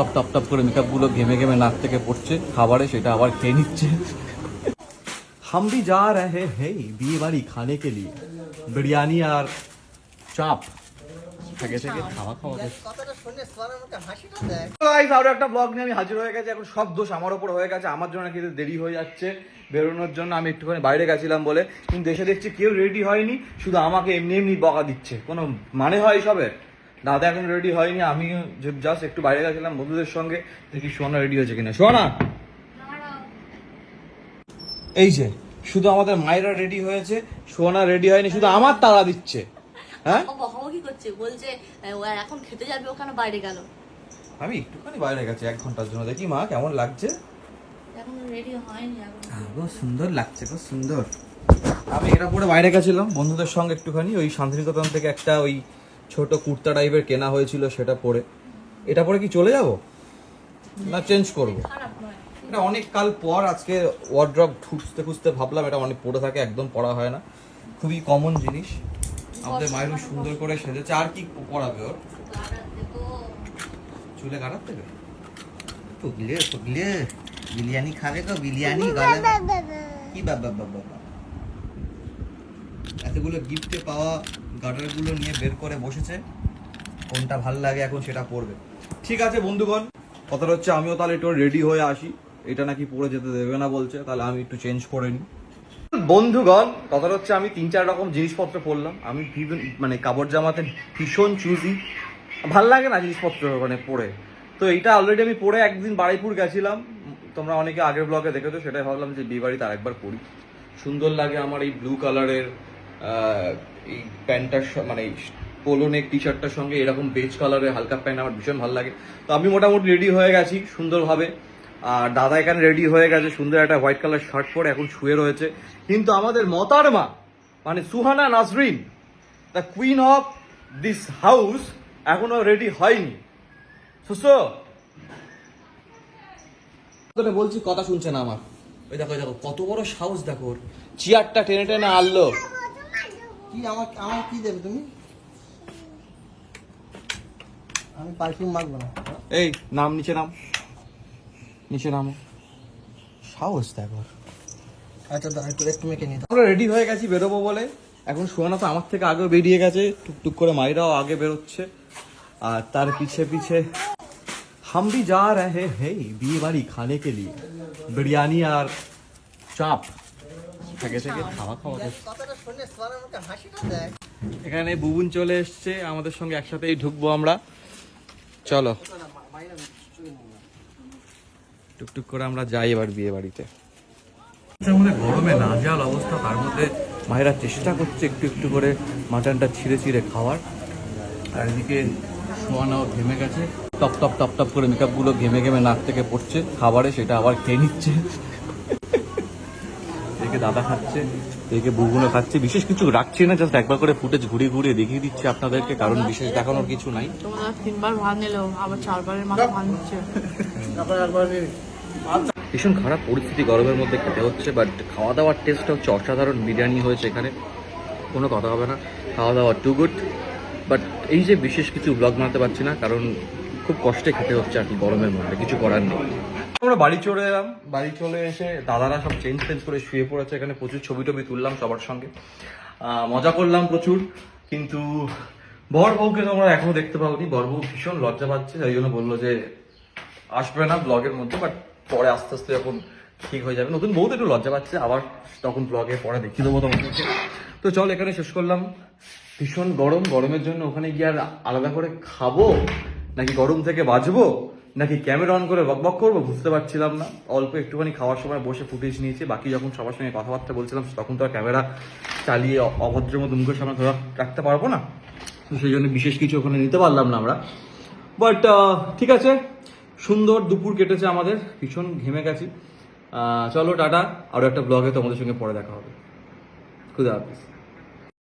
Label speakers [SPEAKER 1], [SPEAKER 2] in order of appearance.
[SPEAKER 1] Top top top করে মেকআপগুলো ঘেমে ঘেমে নাক থেকে পড়ছে। খাবারে সেটা আবার খেয়ে নিচ্ছে। হাম যা রে হে বিয়ে বাড়ি খানে কে লিয়ে। বিরিয়ানি আর চাপ। থেকে খাওয়া একটা নিয়ে আমি হাজির হয়ে গেছি। এখন সব দোষ আমার হয়ে গেছে। আমার জন্য দেরি হয়ে যাচ্ছে। বেরোনোর জন্য আমি একটুখানি বাইরে গেছিলাম বলে। কিন্তু দেশে দেখছি কেউ রেডি হয়নি। শুধু আমাকে এমনি এমনি বকা দিচ্ছে। কোনো মানে হয় সবের দাদা এখন রেডি হয়নি আমি জাস্ট একটু বাইরে গেছিলাম বন্ধুদের সঙ্গে দেখি সোনা রেডি হয়েছে কিনা। সোনা! এই যে শুধু আমাদের মায়েরা রেডি হয়েছে সোনা রেডি হয়নি শুধু আমার তাড়া দিচ্ছে। হ্যাঁ?
[SPEAKER 2] বকাবকি করছে? বলছে ও এখন খেতে যাবে ওখানে বাইরে গেল।
[SPEAKER 1] আমি একটুখানি বাইরে গেছি এক ঘণ্টার জন্য। দেখি মা কেমন লাগছে? সুন্দর লাগছে খুব সুন্দর। আমি এটা পরে বাইরে গেছিলাম বন্ধুদের সঙ্গে একটুখানি ওই শান্তিনিকেতন থেকে একটা ওই ছোট কুর্তা টাইপের কেনা হয়েছিল সেটা পরে। এটা পরে কি চলে যাব? না চেঞ্জ করব? এটা অনেক কাল পর আজকে ওয়ার্ড্রপ খুঁজতে খুঁজতে ভাবলাম এটা অনেক পরে থাকে একদম পরা হয় না। খুবই কমন জিনিস। আমাদের মায়ের সুন্দর করে সেজেছে। আর কি পরাবে ওর? চুলে কাটার থেকে?
[SPEAKER 3] পুগলে পুগলে বিরিয়ানি খাবে তো বিরিয়ানি গলা কি বাবা বাবা বাবা?
[SPEAKER 1] এতগুলো গিফটে পাওয়া গার্ডারগুলো নিয়ে বের করে বসেছে। কোনটা ভালো লাগে এখন সেটা পড়বে। ঠিক আছে বন্ধুগণ, কথাটা হচ্ছে আমিও তাহলে একটু রেডি হয়ে আসি। এটা নাকি পরে যেতে দেবে না বলছে, তাহলে আমি একটু চেঞ্জ করে নিই। বন্ধুগণ, কথাটা হচ্ছে আমি তিন চার রকম জিনিসপত্র পরলাম আমি মানে কাপড় জামাতে ভীষণ চুজি ভালো লাগে না জিনিসপত্র মানে পরে তো এইটা অলরেডি আমি পরে একদিন বাড়িপুর গেছিলাম। তোমরা অনেকে আগের ব্লগে দেখেছ, সেটাই ভাবলাম যে বিয়ে বাড়িতে আরেকবার পড়ি। সুন্দর লাগে আমার এই ব্লু কালারের এই প্যান্টটার মানে পোলো নেক টি শার্টটার সঙ্গে এরকম বেজ কালারের হালকা প্যান্ট আমার ভীষণ ভালো লাগে। তো আমি মোটামুটি রেডি হয়ে গেছি সুন্দরভাবে। আর দাদা এখানে রেডি হয়ে গেছে, সুন্দর একটা হোয়াইট কালার শার্ট পরে এখন শুয়ে রয়েছে। কিন্তু আমাদের মতারমা মানে Suhana Nasrin the queen of this house এখনও রেডি হয়নি। সুস্থ তোরে বলছি, কথা শুনছে না আমার। ওই দেখো দেখো, কত বড় সাহস দেখো চেয়ারটা টেনে টেনে আনলো।
[SPEAKER 3] কি আমাকে আমার কি দেবে তুমি? আমি পারফিউম মাখবো না।
[SPEAKER 1] এই নাম নিচে নাম। নিচে নাম। সাহস দেখো
[SPEAKER 3] আচ্ছা,
[SPEAKER 1] আমরা রেডি হয়ে গেছি বেরোবো বলে। এখন সুহানা তো আমার থেকে আগেও বেরিয়ে গেছে। টুকটুক করে মাইরাও আগে বেরোচ্ছে। আর তার পিছে পিছে হামদি যা রে হে বিয়ে বাড়ি খানে কে লিয়ে। বিরিয়ানি আর চাপ। থেকে থেকে খাওয়া খাওয়া
[SPEAKER 3] কথাটা শুনে সোয়ারের হাসিটা দেখ
[SPEAKER 1] এখানে বুবুন চলে এসছে আমাদের সঙ্গে একসাথেই ঢুকবো আমরা। চলো। টুকটুক করে আমরা যাই এবার বিয়ে বাড়িতে। মধ্যে গরমে নাজাল অবস্থা তার মধ্যে মায়েরা চেষ্টা করছে একটু একটু করে মাটনটা ছিঁড়ে ছিঁড়ে খাওয়ার। আর এদিকে সোয়ানাও ঘেমে গেছে। টপ টপ টপ টপ করে মেকআপগুলো ঘেমে ঘেমে নাক থেকে পড়ছে খাবারে সেটা আবার খেয়ে নিচ্ছে। দাদা খাচ্ছে এদিকে বুগুনো খাচ্ছে। বিশেষ কিছু রাখছি না জাস্ট একবার করে ফুটেজ ঘুরিয়ে ঘুরিয়ে দেখিয়ে দিচ্ছি আপনাদেরকে কারণ বিশেষ দেখানোর কিছু নাই।
[SPEAKER 2] তিনবার ভাত আবার চারবারের মাথা ভাত
[SPEAKER 1] ভীষণ খারাপ পরিস্থিতি গরমের মধ্যে খেতে হচ্ছে বাট খাওয়া দাওয়ার টেস্টটা হচ্ছে অসাধারণ বিরিয়ানি হয়েছে এখানে। কোনো কথা হবে না খাওয়া দাওয়া টু গুড বাট এই যে বিশেষ কিছু ব্লগ বানাতে পারছি না কারণ খুব কষ্টে খেতে হচ্ছে আর কি গরমের মধ্যে কিছু করার নেই। আমরা বাড়ি চলে এলাম। বাড়ি চলে এসে দাদারা সব চেঞ্জ চেঞ্জ করে শুয়ে পড়েছে। এখানে প্রচুর ছবি টবি তুললাম সবার সঙ্গে। মজা করলাম প্রচুর। কিন্তু বর বউকে তোমরা এখনও দেখতে পাওনি। বর বউ ভীষণ লজ্জা পাচ্ছে, তাই জন্য বলল যে আসবে না ব্লগের মধ্যে বাট পরে আস্তে আস্তে যখন ঠিক হয়ে যাবে। নতুন বহুত একটু লজ্জা পাচ্ছে, আবার তখন ব্লগে পরে দেখিয়ে দেবো তোমাদেরকে তো চল এখানে শেষ করলাম। ভীষণ গরম। গরমের জন্য ওখানে গিয়ে আর আলাদা করে খাব? নাকি গরম থেকে বাঁচবো? নাকি ক্যামেরা অন করে বকবক করব? বুঝতে পারছিলাম না। অল্প একটুখানি খাওয়ার সময় বসে ফুটেজ নিয়েছি। বাকি যখন সবার সঙ্গে কথাবার্তা বলছিলাম, তখন তো আর ক্যামেরা চালিয়ে অভদ্র মতো মুখের সামনে ধরা রাখতে পারব না। তো সেই জন্য বিশেষ কিছু ওখানে নিতে পারলাম না আমরা। বাট ঠিক আছে। সুন্দর দুপুর কেটেছে আমাদের। ভীষণ ঘেমে গেছি। চলো, টাটা। আরও একটা ব্লগে তোমাদের সঙ্গে পরে দেখা হবে। খুদা হাফিজ।